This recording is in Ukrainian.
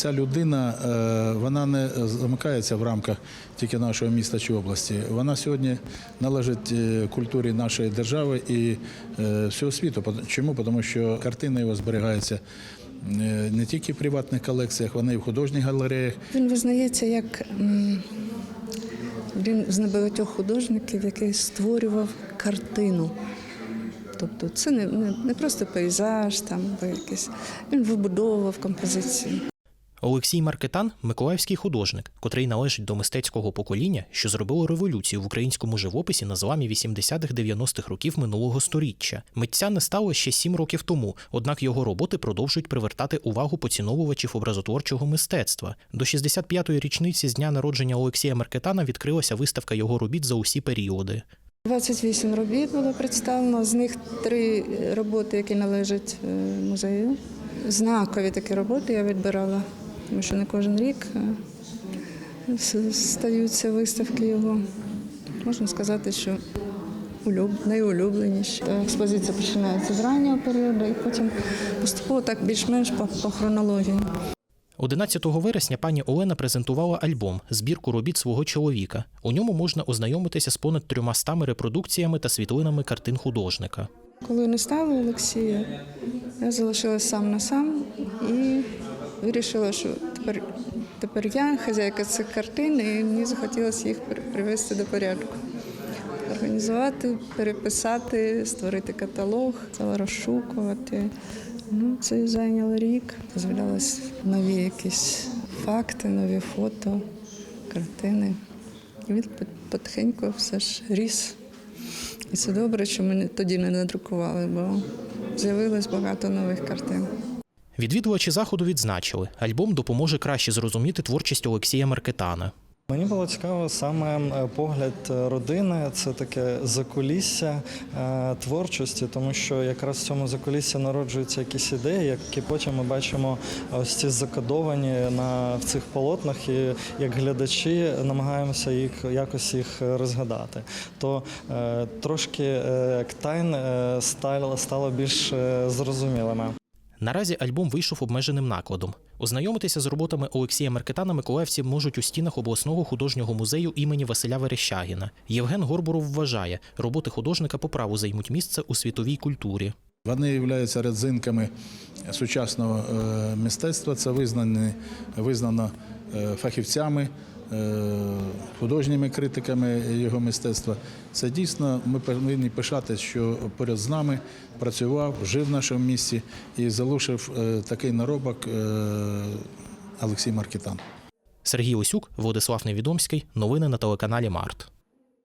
ця людина е, вона не замикається в рамках тільки нашого міста чи області. Вона сьогодні належить е, культурі нашої держави і е, всього світу. Чому? Тому що картина його зберігається не тільки в приватних колекціях, вона і в художніх галереях. Він визнається як один з небагатьох художників, який створював картину. Тобто це не, не, не просто пейзаж, там, якийсь. Він вибудовував композицію. Олексій Маркетан миколаївський художник, котрий належить до мистецького покоління, що зробило революцію в українському живописі на зламі 80-х-90-х років минулого сторіччя. Митця не стало ще сім років тому, однак його роботи продовжують привертати увагу поціновувачів образотворчого мистецтва. До 65-ї річниці з дня народження Олексія Маркетана відкрилася виставка його робіт за усі періоди. 28 робіт було представлено, з них три роботи, які належать е, музею. Знакові такі роботи я відбирала, тому що не кожен рік е, стаються виставки його. Можна сказати, що улюб- найулюбленіші. Експозиція починається з раннього періоду і потім поступово так більш-менш по, хронології. 11 вересня пані Олена презентувала альбом збірку робіт свого чоловіка. У ньому можна ознайомитися з понад трьома стами репродукціями та світлинами картин художника. Коли не стало Олексія, я залишилась сам на сам і вирішила, що тепер, тепер я хазяйка цих картин, і мені захотілося їх при- привести до порядку. Організувати, переписати, створити каталог, розшукувати. Ну, це зайняло рік. З'являлись нові якісь факти, нові фото, картини. І він потихеньку все ж ріс. І це добре, що ми тоді не надрукували, бо з'явилось багато нових картин. Відвідувачі заходу відзначили, альбом допоможе краще зрозуміти творчість Олексія Маркетана. Мені було цікаво саме е, погляд е, родини, це таке закулісся е, творчості, тому що якраз в цьому закуліссі народжуються якісь ідеї, які потім ми бачимо ось ці закодовані на в цих полотнах, і як глядачі намагаємося їх якось їх розгадати. То трошки тайн стало, більш зрозумілими. Наразі альбом вийшов обмеженим накладом. Ознайомитися з роботами Олексія Меркетана миколаївці можуть у стінах обласного художнього музею імені Василя Верещагіна. Євген Горбуров вважає, роботи художника по праву займуть місце у світовій культурі. Вони являються родзинками сучасного е, мистецтва. Це визнані, визнано е, фахівцями, художніми критиками його мистецтва. Це дійсно ми повинні пишати, що поряд з нами працював, жив в нашому місті і залишив е, такий наробок е, Олексій Маркітан. Сергій Осюк, Владислав Невідомський. Новини на телеканалі Март.